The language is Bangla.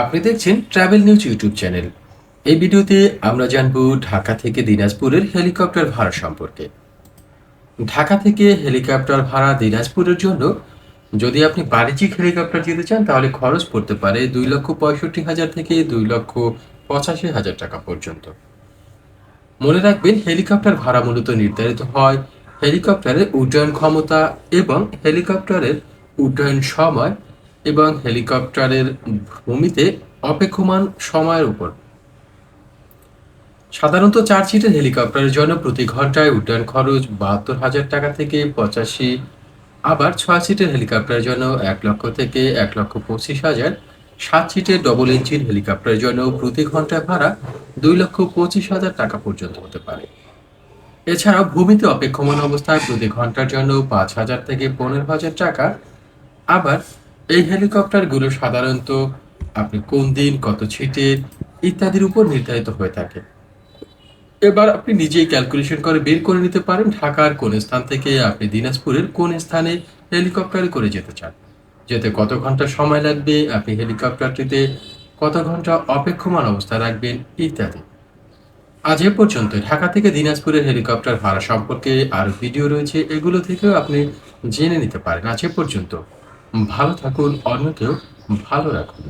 আপনি দেখছেন ট্রাভেল নিউজ ইউটিউব চ্যানেল এই ভিডিওতে আমরা জানব ঢাকা থেকে দিনাজপুরের হেলিকপ্টার ভাড়া সম্পর্কে। ঢাকা থেকে হেলিকপ্টার ভাড়া দিনাজপুরের জন্য যদি আপনি বাণিজ্যিক হেলিকপ্টার যেতে চান, তাহলে খরচ পড়তে পারে দুই লক্ষ পঁয়ষট্টি হাজার থেকে দুই লক্ষ পঁচাশি হাজার টাকা পর্যন্ত। মনে রাখবেন, হেলিকপ্টার ভাড়া মূলত নির্ধারিত হয় হেলিকপ্টারের উড্ডয়ন ক্ষমতা এবং হেলিকপ্টারের উড্ডয়ন সময় এবং হেলিকপ্টারের ভূমিতে অপেক্ষমান সময়ের উপর। সাধারণত চার সিটের হেলিকপ্টারের জন্য প্রতি ঘন্টায় উড্ডয়ন খরচ বাহাত্তর হাজার টাকা থেকে পঁচাশি, আবার ছয় সিটের হেলিকপ্টারের জন্য এক লক্ষ থেকে এক লক্ষ পঁচিশ হাজার, সাত সিটের ডবল ইঞ্জিন হেলিকপ্টারের জন্য প্রতি ঘন্টায় ভাড়া দুই লক্ষ পঁচিশ হাজার টাকা পর্যন্ত হতে পারে। এছাড়াও ভূমিতে অপেক্ষমান অবস্থায় প্রতি ঘণ্টার জন্য পাঁচ হাজার থেকে পনেরো হাজার টাকা, আবার এই হেলিকপ্টারগুলো সাধারণত আপনি কোন দিন, কত ছিটের ইত্যাদির উপর নির্ধারিত হয়ে থাকে। এবার আপনি নিজেই ক্যালকুলেশন করে বের করে নিতে পারেন ঢাকার কোন স্থান থেকে আপনি দিনাজপুরের কোন স্থানে হেলিকপ্টারে করে যেতে চান। যেতে কত ঘণ্টা সময় লাগবে, আপনি হেলিকপ্টারটিতে কত ঘণ্টা অপেক্ষমান অবস্থা রাখবেন, ইত্যাদি। আজ এ পর্যন্ত ঢাকা থেকে দিনাজপুরের হেলিকপ্টার ভাড়া সম্পর্কে আরও ভিডিও রয়েছে, এগুলো থেকেও আপনি জেনে নিতে পারেন। আজ এ পর্যন্ত। ভালো থাকুন অন্যকেও ভালো রাখুন।